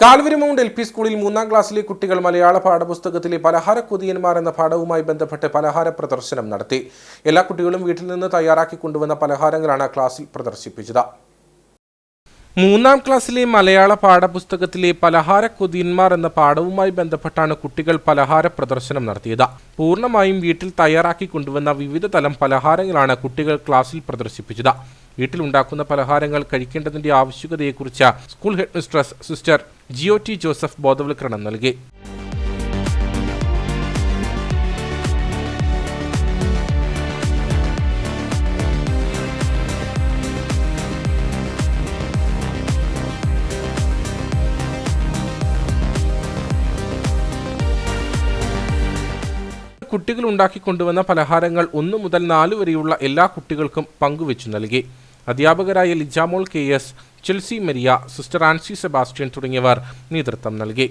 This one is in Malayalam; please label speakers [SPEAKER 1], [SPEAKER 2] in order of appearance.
[SPEAKER 1] കാൽവരി മൗണ്ട് എൽ പി സ്കൂളിൽ മൂന്നാം ക്ലാസ്സിലെ കുട്ടികൾ മലയാള പാഠപുസ്തകത്തിലെ പലഹാര കൊതിയന്മാർ എന്ന പാഠവുമായി ബന്ധപ്പെട്ട് പലഹാര പ്രദർശനം നടത്തി. എല്ലാ കുട്ടികളും വീട്ടിൽ നിന്ന് തയ്യാറാക്കി കൊണ്ടുവന്ന പലഹാരങ്ങളാണ് ക്ലാസ്സിൽ പ്രദർശിപ്പിച്ചത്. മൂന്നാം ക്ലാസ്സിലെ മലയാള പാഠപുസ്തകത്തിലെ പലഹാര കൊതിയന്മാർ എന്ന പാഠവുമായി ബന്ധപ്പെട്ടാണ് കുട്ടികൾ പലഹാര പ്രദർശനം നടത്തിയത്. പൂർണമായും വീട്ടിൽ തയ്യാറാക്കി കൊണ്ടുവന്ന വിവിധ തരം പലഹാരങ്ങളാണ് കുട്ടികൾ ക്ലാസ്സിൽ പ്രദർശിപ്പിച്ചത്. വീട്ടിലുണ്ടാക്കുന്ന പലഹാരങ്ങൾ കഴിക്കേണ്ടതിന്റെ ആവശ്യകതയെക്കുറിച്ച് school headmistress sister Jio T Joseph ബോധവൽക്കരണം നൽകി. കുട്ടികൾ ഉണ്ടാക്കിക്കൊണ്ടുവന്ന പലഹാരങ്ങൾ ഒന്നു മുതൽ നാല് വരെയുള്ള എല്ലാ കുട്ടികൾക്കും പങ്കുവെച്ചു നൽകി. അധ്യാപകരായ Lijamol K S Chelsea Maria sister Ancy Sebastian തുടങ്ങിയവർ നേതൃത്വം നൽകി.